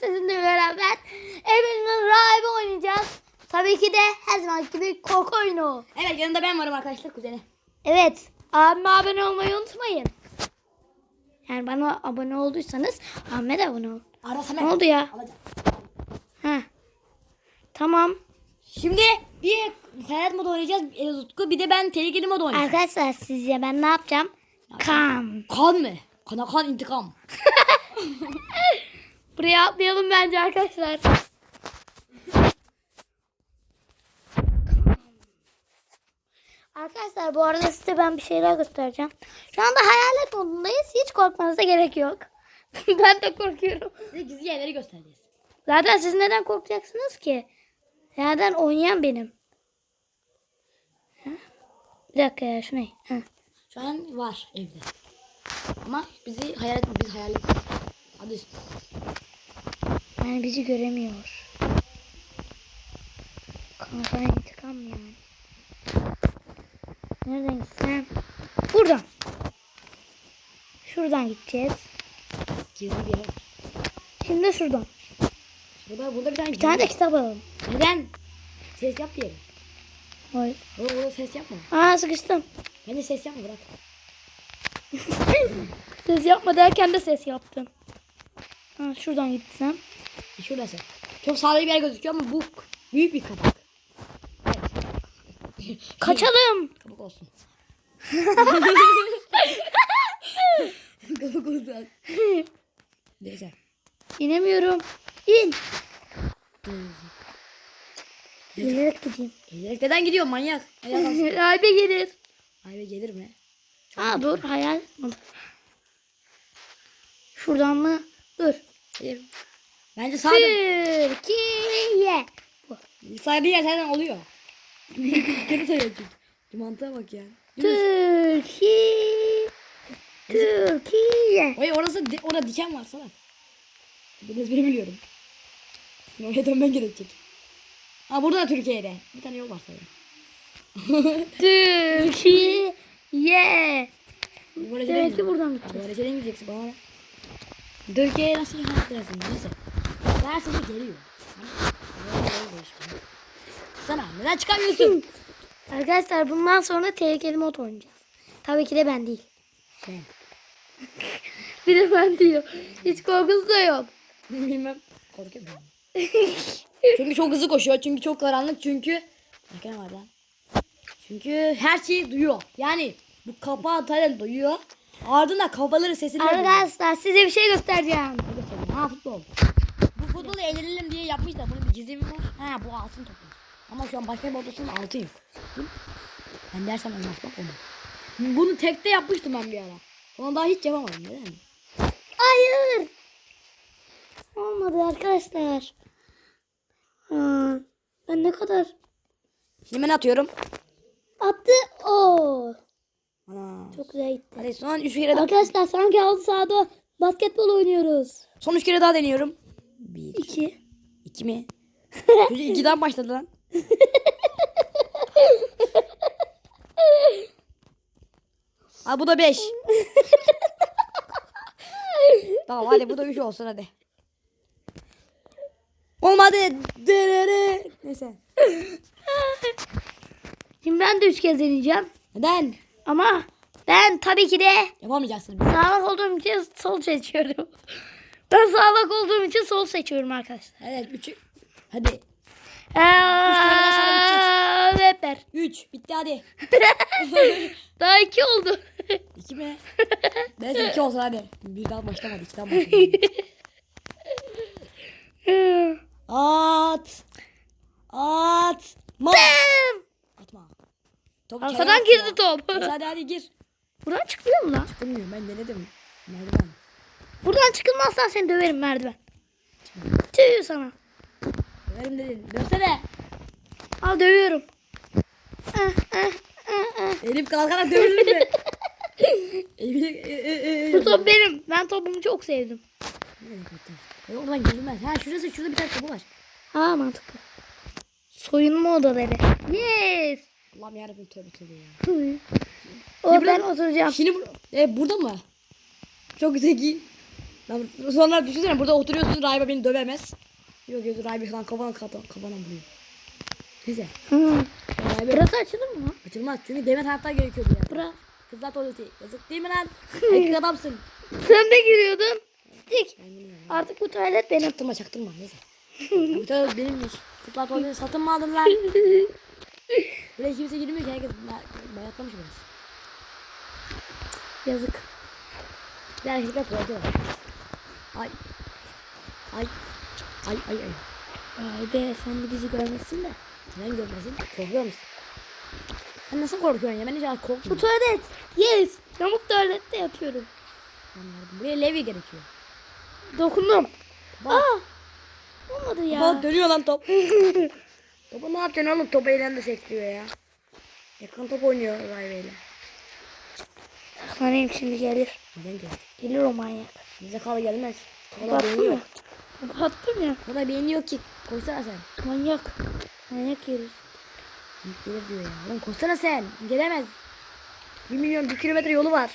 sizinle beraber Emin'in rahibi oynayacağız. Tabii ki de her zaman gibi korku oyunu. Evet yanında ben varım arkadaşlar kuzeni. Evet. Abime abone olmayı unutmayın. Yani bana abone olduysanız de abone olun. Arasana. Ne oldu ya? Alacağım. Ha. Tamam. Şimdi bir hayat modu oynayacağız. Utku bir de ben tehlikeli modu oynayacağım. Arkadaşlar sizce ben ne yapacağım? Kan. Kan mı? Kana kan intikam. Buraya atlayalım bence arkadaşlar. Arkadaşlar bu arada size ben bir şeyler göstereceğim. Şu anda hayalet modundayız. Hiç korkmanıza gerek yok. ben de korkuyorum. Size gizli yerleri göstereceğiz. Zaten siz neden korkacaksınız ki? Nereden oynayan benim. Ha? Bir dakika ya şu ne? Ha. Şu an var evde. Ama bizi hayal biz hayal Hadi üstüne. Yani bizi göremiyor. Kanka intikam yani. Nereden gitsem? Buradan. Şuradan gideceğiz. Gizli bir yer. Şimdi de şuradan. Burada, burada bir tane Bir tane de kitap alalım. Neden? Ses yap diyelim. Hayır. Orada, orada ses yapma. Aa sıkıştım. Ben de ses yapma bırak. Ses yapma derken de ses yaptım. Ha, şuradan gitsem. Şurası. Çok sağlıklı bir yer gözüküyor ama bu büyük bir kapak. Kaçalım. Kabuk olsun. kabuk olsun. Neyse. İnemiyorum. İn. Yürüyerek gideyim. Gelerek neden gidiyor manyak? Abi gelir. Abi gelir mi? Ha dur hayal. Şuradan mı? Dur. Gelir. Bence sağda. Türkiye. Yer zaten oluyor. Geri sayıyor çünkü. Mantığa bak ya. Türkiye. Türkiye. Oy orası orada diken var sana. Ben ezberi biliyorum. Şimdi Oraya dönmen gerekecek. Ha burada da Türkiye'de. Bir tane yol var sanırım. Türkiye. Demek ki buradan gideceğiz. Böyle şeyden gideceksin bana. Türkiye'ye nasıl hatırlasın neyse. Ben seni geliyor. Sana neden çıkamıyorsun? Arkadaşlar bundan sonra tehlikeli mod oynayacağız. Tabii ki de ben değil. Sen. Bir de ben diyor. Hiç korkusu da yok. Bilmem. Korkuyorum. çünkü çok hızlı koşuyor. Çünkü çok karanlık. Çünkü ne var lan? Çünkü her şeyi duyuyor. Yani bu kapağı Taylan duyuyor. Ardından kafaların sesini. Arkadaşlar size bir şey göstereceğim. Ha futbol. Futbolu eğlenelim diye yapmış da bunun bir gizemi var. Ha bu altın topu. Ama şu an başka bir. Değil mi? Ben dersem olmaz bak onu. Bunu tekte yapmıştım ben bir ara. Onu daha hiç yapamadım. Neden? Hayır. Olmadı arkadaşlar. Ha, ben ne kadar Şimdi ben atıyorum. attı. Oo. Ana. Çok güzel gitti. Hadi son 3 kere daha. Arkadaşlar sanki altı sahada basketbol oynuyoruz. Son 3 kere daha deniyorum. 1, İki. 2 mi? Çocuk 2'den başladı lan. Ha bu da 5. tamam hadi bu da 3 olsun hadi. Olmadı. Dırırı. Neyse. Şimdi ben de üç kez deneyeceğim. Neden? Ama ben tabii ki de Yapamayacaksın. sağlık olduğum için sol seçiyorum. Ben sağlık olduğum için sol seçiyorum arkadaşlar. Evet 3. Hadi. Eee, Rapper. 3. Bitti hadi. Daha iki oldu. 2 mi? Neyse 2 olsun hadi. Birden başlamadı. 2'den başladı. At. At. Ma. Bam! Atma. Top Arkadan kenara girdi atma. top. Hadi hadi gir. Buradan çıkılıyor mu lan? Bilmiyorum ben denedim. Merdiven. Buradan çıkılmazsan seni döverim merdiven. Tüh sana. Döverim dedin. Dönsene. Al dövüyorum. Ah, ah, ah, ah. Elif kalkana dövülür mü? E, e, e, Bu top benim. Ben topumu çok sevdim. E, Oradan girilmez. Ha şurası şurada bir tane kapı var. Ha mantıklı. Soyunma odaları. Yes. Allah'ım yarabbim tövbe tövbe ya. O ben oturacağım. Şimdi e, burada mı? Çok zeki. Ben, sonra düşünsene burada oturuyorsun Rayba beni dövemez. Yok yok Rayba falan kafana kafana, vuruyor. Neyse. Hı. Rayba Burası açılır mı? açılmaz çünkü demet hayatta gerekiyordu ya. Bura. Kızlar tuvaleti. Yazık değil mi lan? Erkek adamsın. Sen de giriyordun. Dik. Artık bu tuvalet benim. Çaktırma çaktırma neyse. Bu tuvalet benimmiş. Kızlar tuvaleti satın mı aldın lan? Buraya kimse girmiyor ki herkes bay- bayatlamış burası. Yazık. Bir erkekler tuvaleti var. Ay. Ay. Ay ay ay. Vay be sen bizi görmesin de. Neden görmesin? Korkuyor musun? Sen nasıl korkuyorsun ya? Ben hiç Bu korkmuyorum. tuvalet. Yes. Yamuk tuvalette yatıyorum. Buraya levye gerekiyor. Dokundum. Bak. Aa. Olmadı ya. Bak dönüyor lan top. Topu ne yapacaksın oğlum? Topu elinde sektiriyor ya. Yakın top oynuyor Rayve'yle. Saklanayım şimdi gelir. Neden geldi? Gelir o manyak. Bize kalı gelmez. O kadar beyni Baktım yok. ya. Beyni yok ki. Koşsana sen. Manyak. Manyak gelir. Büyük gelir diyor ya. Oğlum koşsana sen. Gelemez. Bir milyon bir kilometre yolu var.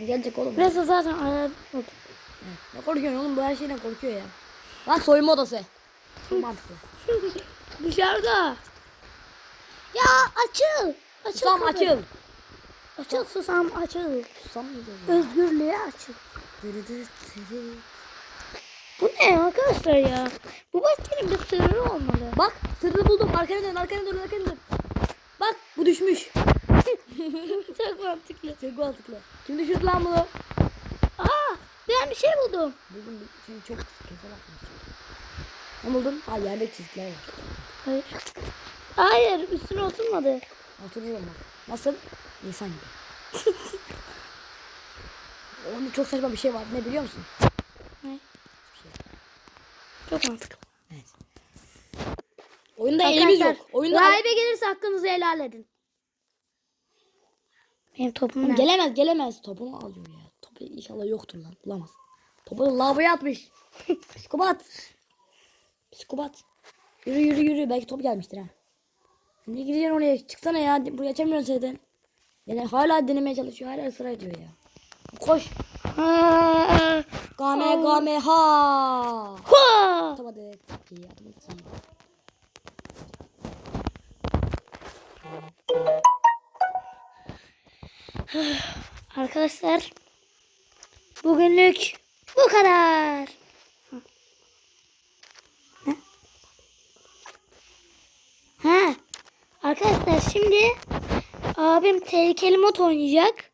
Ne gelecek oğlum? Biraz da zaten ayar oldu. Ne korkuyorsun oğlum? Bu her şeyden korkuyor ya. Bak soyunma odası. Çok mantıklı. Dışarıda. Ya açıl. Açıl. Susam kapı. açıl. Açıl susam açıl. Susam mı diyor? Özgürlüğe açıl. Bu ne arkadaşlar ya? Bu bahçenin bir sırrı olmalı. Bak sırrını buldum. Arkana dön arkana dön arkana dön. Bak bu düşmüş. Çok mantıklı. Çok mantıklı. Kim düşürdü lan bunu? Aa ben bir şey buldum. Buldum. Şimdi çok kesin atmış. Ne buldun? Ha yerde çizgiler var. Hayır. Hayır üstüne oturmadı. Oturuyorum bak. Nasıl? İnsan gibi. Onun çok saçma bir şey var. Ne biliyor musun? Ne? Çok mantıklı. Evet. Oyunda elimiz yok. Oyunda Rahibe gelirse hakkınızı helal edin. Benim topum nerede? gelemez gelemez. Topunu alıyor ya. Topu inşallah yoktur lan. Bulamaz. Topu lavaboya atmış. Psikopat. Psikopat. Yürü yürü yürü. Belki top gelmiştir ha. Ne gidiyorsun oraya? Çıksana ya. Buraya açamıyorsun zaten. Yani hala denemeye çalışıyor. Hala ısrar ediyor ya. Koş. Game game ha. Ha. Atamadık. İyi atamadık. iyi. Arkadaşlar bugünlük bu kadar. Ha. Ha. Arkadaşlar şimdi abim tehlikeli mod oynayacak.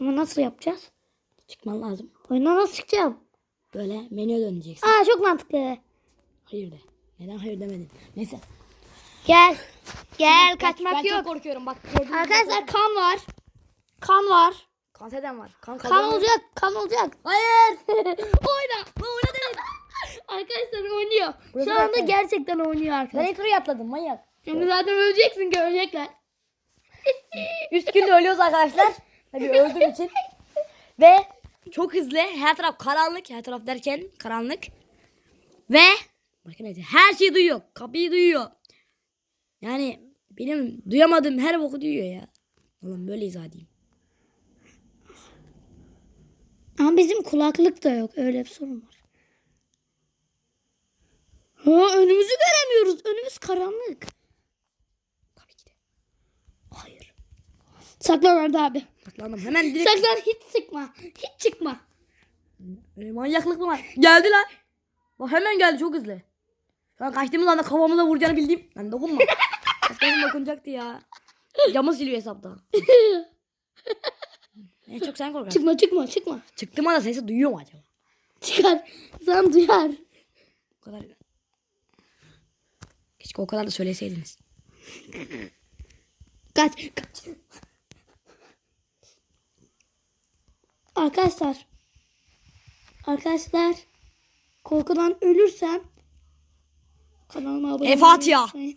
Ama nasıl yapacağız? Çıkman lazım. Oyuna nasıl çıkacağım? Böyle menüye döneceksin. Aa çok mantıklı. Hayır de. Neden hayır demedin? Neyse. Gel. Gel Ben- kaçmak ben yok. çok korkuyorum bak. Arkadaşlar kan var. Kan var. Kanserden var. Kan, Kan olacak. Kan olacak. Hayır. Oyna. Oyna dedim. Arkadaşlar oynuyor. Burası Şu anda gerçekten oynuyor Ben arkadaşlar. ilk turaya atladım manyak. Şimdi zaten öleceksin görecekler. Üst günde ölüyoruz arkadaşlar. Tabii öldüğüm için. Ve çok hızlı. Her taraf karanlık. Her taraf derken karanlık. Ve bakın her şeyi duyuyor. Kapıyı duyuyor. Yani benim duyamadığım her boku duyuyor ya. Oğlum böyle izah edeyim. Ama bizim kulaklık da yok. Öyle bir sorun var. Ha, önümüzü göremiyoruz. Önümüz karanlık. Tabii ki de. Hayır. Saklan orada abi. Saklandım. Hemen direkt. Saklan hiç sıkma. Hiç çıkma. Öyle manyaklık mı var? Geldi lan. Bak hemen geldi çok hızlı. Şu an kaçtığımız anda kafamıza vuracağını bildim. Ben dokunma. Kafamı dokunacaktı ya. Camı siliyor hesapta. en çok sen korkarsın. Çıkma çıkma çıkma. Çıktım anda sesi duyuyor mu acaba? Çıkar. Sen duyar. O kadar. Keşke o kadar da söyleseydiniz. Kaç kaç. Arkadaşlar. Arkadaşlar. Korkudan ölürsem kanalıma abone E, Fatiha. olmayı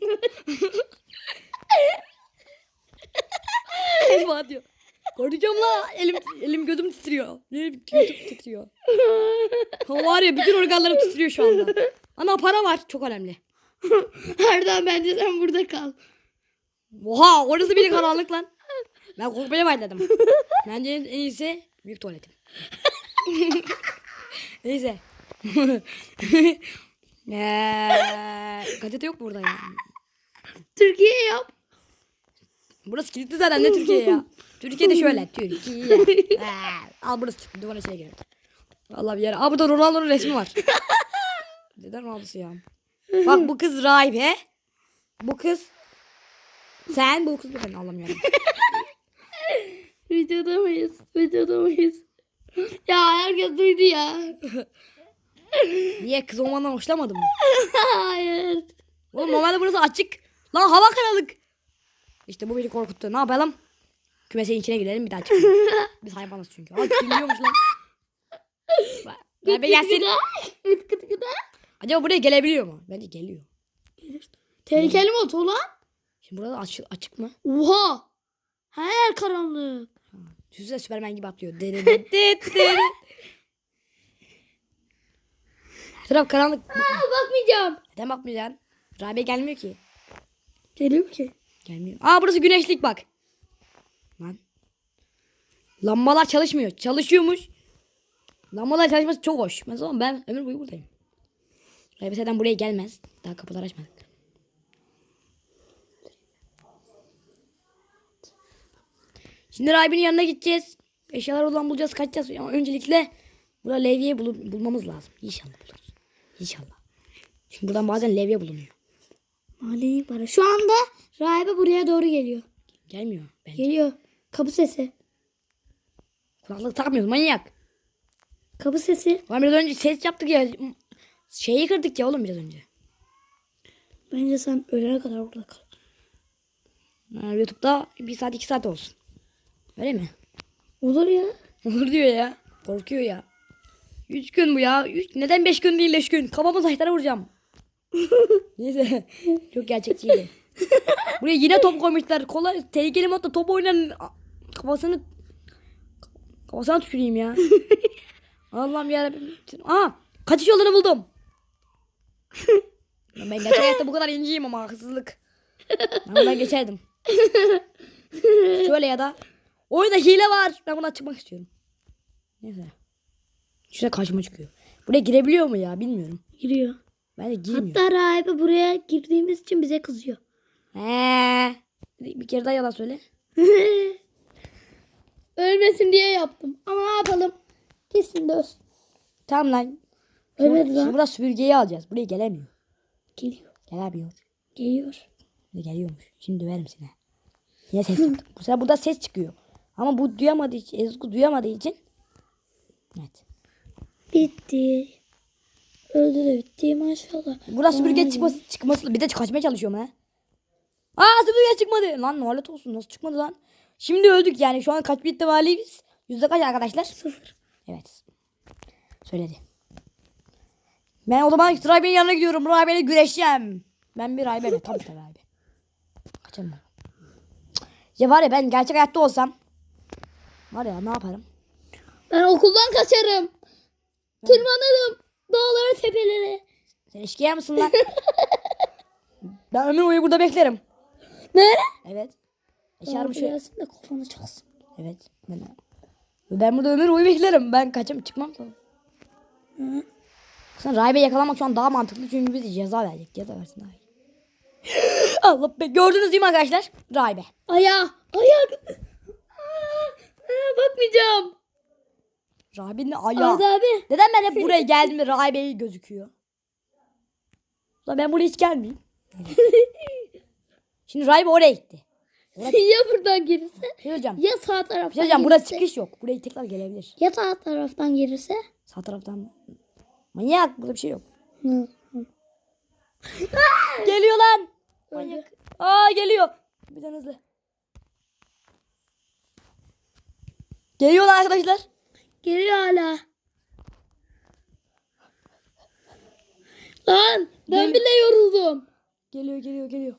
Eyvah diyor. Korkacağım la. Elim, elim gözüm titriyor. Elim gözüm titriyor. Ha var ya bütün organlarım titriyor şu anda. Ana para var. Çok önemli. Erdem bence sen burada kal. Oha orası bile karanlık lan. Ben korkmaya başladım. Bence en iyisi büyük tuvaletim. Neyse. Eee, gazete yok burada ya. Türkiye yap. Burası kilitli zaten ne Türkiye ya. Türkiye'de şöyle Türkiye. Eee, Al burası çıktı duvara şey geldi. Vallahi bir yere. Aa burada Ronaldo'nun resmi var. Neden Ronaldo'su ya? Bak bu kız rahibe. Bu kız sen bu kız ben anlamıyorum. Videoda mıyız? Videoda mıyız? Ya herkes duydu ya. Niye kız olmandan hoşlanmadın mı? Hayır. Oğlum normalde burası açık. Lan hava karanlık. İşte bu beni korkuttu. Ne yapalım? Kümesenin içine girelim bir daha çıkalım. Biz hayvanız çünkü. Aa geliyormuş lan. Bebe gelsin. Acaba buraya gelebiliyor mu? Bence geliyor. Tehlikeli mi o lan? Şimdi burada açık, açık mı? Oha. Her yer karanlık. Düşünsene Süpermen gibi atlıyor. Her taraf karanlık. Aa, bakmayacağım. Neden bakmayacaksın? Rabe gelmiyor ki. Geliyor ki. Gelmiyor. Aa burası güneşlik bak. Lan. Lambalar çalışmıyor. Çalışıyormuş. Lambalar çalışması çok hoş. Ben zaman ben ömür boyu buradayım. Zaten buraya gelmez. Daha kapılar açmadık. Şimdi Rabi'nin yanına gideceğiz. Eşyalar olan bulacağız, kaçacağız. Ama öncelikle burada levye bul- bulmamız lazım. İnşallah buluruz. İnşallah. Çünkü buradan bazen levye bulunuyor. Mali para. Şu anda rahibe buraya doğru geliyor. Gelmiyor bence. Geliyor. Kapı sesi. Kulaklık takmıyoruz manyak. Kapı sesi. Lan biraz önce ses yaptık ya. Şeyi kırdık ya oğlum biraz önce. Bence sen ölene kadar burada kal. Ha, YouTube'da bir saat iki saat olsun. Öyle mi? Olur ya. Olur diyor ya. Korkuyor ya. Üç gün bu ya. Üç, neden beş gün değil beş gün? Kafamı taşlara vuracağım. Neyse. Çok gerçekçiydi. Buraya yine top koymuşlar. Kolay tehlikeli modda top oynayan kafasını kafasına tüküreyim ya. Allah'ım yarabbim. Aa, kaçış yolunu buldum. ben gerçek hayatta bu kadar inciyim ama haksızlık. Ben geçerdim. Şöyle ya da oyunda hile var. Ben buna çıkmak istiyorum. Neyse. Şuraya karşıma çıkıyor. Buraya girebiliyor mu ya bilmiyorum. Giriyor. Ben de girmiyor. Hatta rahibe buraya girdiğimiz için bize kızıyor. He. Bir kere daha yalan söyle. Ölmesin diye yaptım. Ama ne yapalım? Kesin de ölsün. Tamam lan. Ölmedi Şimdi lan. burada süpürgeyi alacağız. Buraya gelemiyor. Geliyor. Gelemiyor. Geliyor. Geliyormuş. Şimdi döverim seni. Yine ses yaptım. Bu sefer burada ses çıkıyor. Ama bu duyamadığı için, Ezgu duyamadığı için. Evet. Bitti. Öldü de bitti maşallah. Burada süpürge çıkması, çıkması bir de kaçmaya çalışıyorum ha. Aa süpürge çıkmadı. Lan lanet olsun nasıl çıkmadı lan. Şimdi öldük yani şu an kaç bir ihtimaliyiz. Yüzde kaç arkadaşlar? Sıfır. Evet. Söyledi. Ben o zaman Rahibe'nin yanına gidiyorum. Rahibe'yle güreşeceğim. Ben bir? Tabii tabii Rahibe. Kaçarım ben. Ya var ya ben gerçek hayatta olsam. Var ya ne yaparım? Ben okuldan kaçarım. Tırmanırım. Dağlara tepelere. Sen eşkıya mısın lan? ben ömür boyu burada beklerim. Ne? Evet. Eşarım şöyle. Gelsin de kafanı çalsın. Evet. Ben, ben burada ömür boyu beklerim. Ben kaçım çıkmam sonra. Sen Rahibe yakalamak şu an daha mantıklı çünkü bize ceza verecek. Ceza versin iyi. Allah be gördünüz değil mi arkadaşlar? Rahibe. Ayağı. Ayak. Bakmayacağım. Rahibe'nin ayağı. Arda abi. Neden ben hep buraya geldiğimde Rahibe gözüküyor? Ulan ben buraya hiç gelmeyeyim. Şimdi Rahibe oraya gitti. ya buradan gelirse? Şey hocam. Ya sağ Şey taraftan hocam burada gelirse? çıkış yok. Buraya tekrar gelebilir. Ya sağ taraftan gelirse? Sağ taraftan mı? Manyak burada bir şey yok. Hı. Geliyor lan. Manyak. Aa geliyor. Birden hızlı. Geliyorlar arkadaşlar. Geliyor hala. Lan ben Gel- bile yoruldum. Geliyor geliyor geliyor.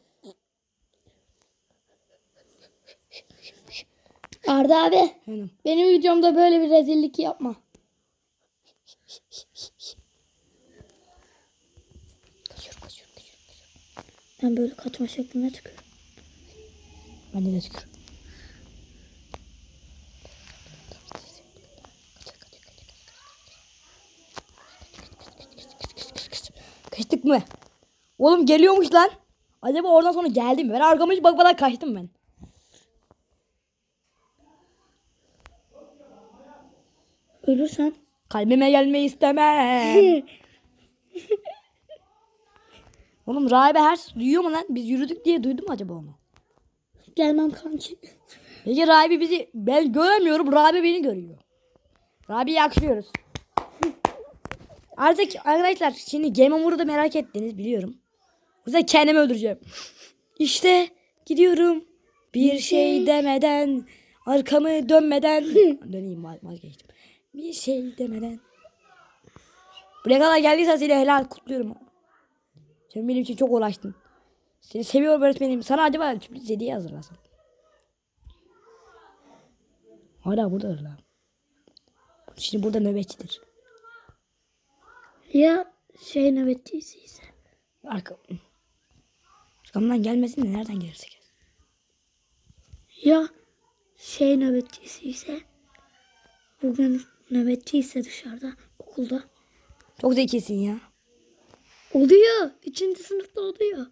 Arda abi Benim. benim videomda böyle bir rezillik yapma. Kaçıyorum kaçıyorum kaçıyorum. Ben böyle kaçma şekline çıkıyorum. Ben de çıkıyorum. Mı? Oğlum geliyormuş lan. Acaba oradan sonra geldi mi? Ben arkama hiç bakmadan kaçtım ben. Ölürsen. Kalbime gelmeyi istemem. Oğlum rahibe her duyuyor mu lan? Biz yürüdük diye duydu mu acaba onu? Gelmem kanki. Peki rahibe bizi ben göremiyorum. Rahibe beni görüyor. Rahibe'yi yakışıyoruz. Artık arkadaşlar şimdi Game Over'ı da merak ettiniz biliyorum. O yüzden kendimi öldüreceğim. İşte gidiyorum. Bir şey demeden arkamı dönmeden döneyim vaz- vazgeçtim. Bir şey demeden. Buraya kadar geldiysen seni helal kutluyorum. Sen benim için çok uğraştın. Seni seviyorum öğretmenim. Sana acaba sürpriz hediye hazırlasam. Hala buradadır lan. Şimdi burada nöbetçidir. Ya şey nöbetçisi ise. Arka... Arkamdan gelmesin de nereden gelirse gelsin. Ya şey nöbetçisi ise. Bugün nöbetçi ise dışarıda okulda. Çok zekisin ya. Oluyor. Üçüncü sınıfta oluyor.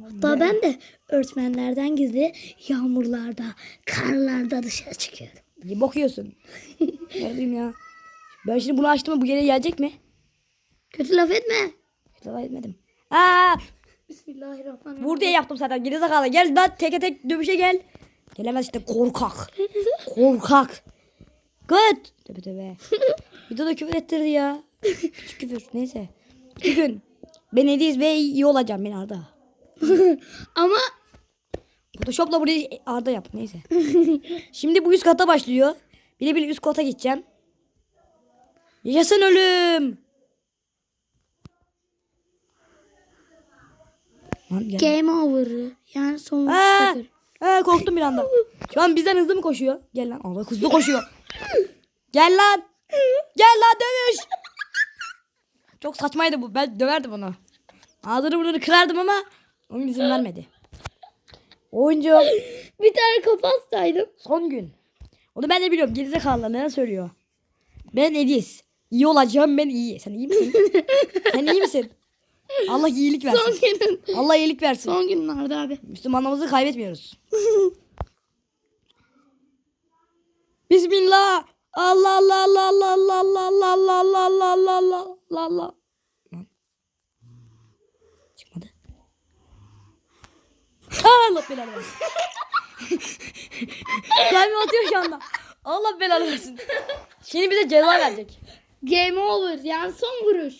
Hatta ben de öğretmenlerden gizli yağmurlarda, karlarda dışarı çıkıyorum. Bakıyorsun. Gördüm ya. Ben şimdi bunu açtım mı bu geri gelecek mi? Kötü laf etme. Hiç laf etmedim. Aa, Bismillahirrahmanirrahim. vur diye yaptım zaten. Geri zekalı. Gel lan teke tek dövüşe gel. Gelemez işte korkak. korkak. Tövbe tövbe. Bir de küfür ettirdi ya. Küçük küfür. Neyse. Bir gün ben Ediz ve iyi olacağım ben Arda. Ama Photoshop'la burayı Arda yap. Neyse. Şimdi bu üst kata başlıyor. Bile bile üst kata gideceğim. Yaşasın ölüm. Lan gel. game over. Yani son Aa, aa, korktum bir anda. Şu an bizden hızlı mı koşuyor? Gel lan. Allah hızlı koşuyor. Gel lan. Gel lan dövüş. Çok saçmaydı bu. Ben döverdim onu. Ağzını burnunu kırardım ama onun izin vermedi. Oyuncu Bir tane kapatsaydım. son gün. Onu ben de biliyorum. Gerizekalılar neler söylüyor. Ben Edis. İyi olacağım ben iyi. Sen iyi misin? Sen iyi misin? Allah iyilik Son versin. günün. Allah iyilik versin. Son günlerde abi. Müslümanlığımızı kaybetmiyoruz. Bismillah. Allah Allah Allah Allah Allah Allah Allah Allah Allah Allah Allah Allah Allah. Çıkmadı. Allah belanı versin. Kalbim atıyor şu anda. Allah belanı versin. Şimdi bize ceza verecek. Game over. Yani son vuruş.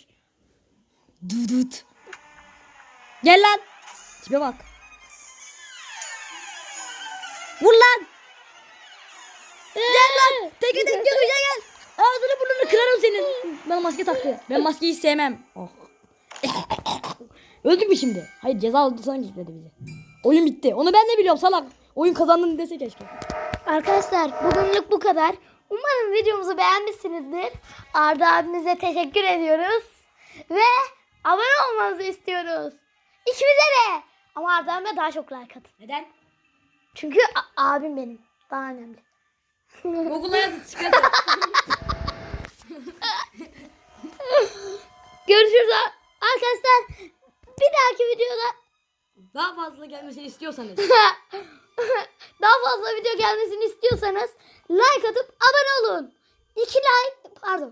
Dudut. Gel lan. Tipe bak. Vur lan. Gel lan. Tek tek gel gel. Ağzını burnunu kırarım senin. Bana maske taktı. Ben maskeyi sevmem. Oh. Öldük mü şimdi? Hayır ceza aldı sana gitmedi bize. Oyun bitti. Onu ben de biliyorum salak. Oyun kazandın dese keşke. Arkadaşlar bugünlük bu kadar. Umarım videomuzu beğenmişsinizdir. Arda abimize teşekkür ediyoruz. Ve abone olmanızı istiyoruz. İkimize de. Ama Arda abime daha çok like atın. Neden? Çünkü abim benim. Daha önemli. Google'a yazın çıkartın. Görüşürüz ar- arkadaşlar. Bir dahaki videoda Daha fazla gelmesini istiyorsanız. daha fazla video gelmesini istiyorsanız like atıp abone olun. 2 like pardon. 10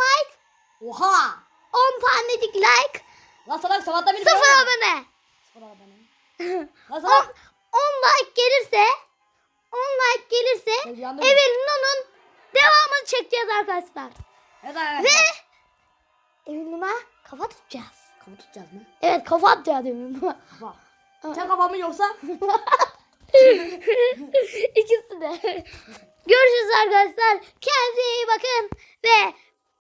like, Oha. 10 tanecik like, Lan salak sabahtan beri 0 böyle- abone. Sıfır abone. Lan 10, salak. 10 like gelirse 10 like gelirse yandım. Evelyn onun devamını çekeceğiz arkadaşlar. Evet. Ve Evelyn'a kafa tutacağız. Kafa tutacağız mı? Evet kafa atacağız Evelyn'a. Kafa. Sen kafa mı yoksa? İkisi de. Görüşürüz arkadaşlar. Kendinize iyi bakın ve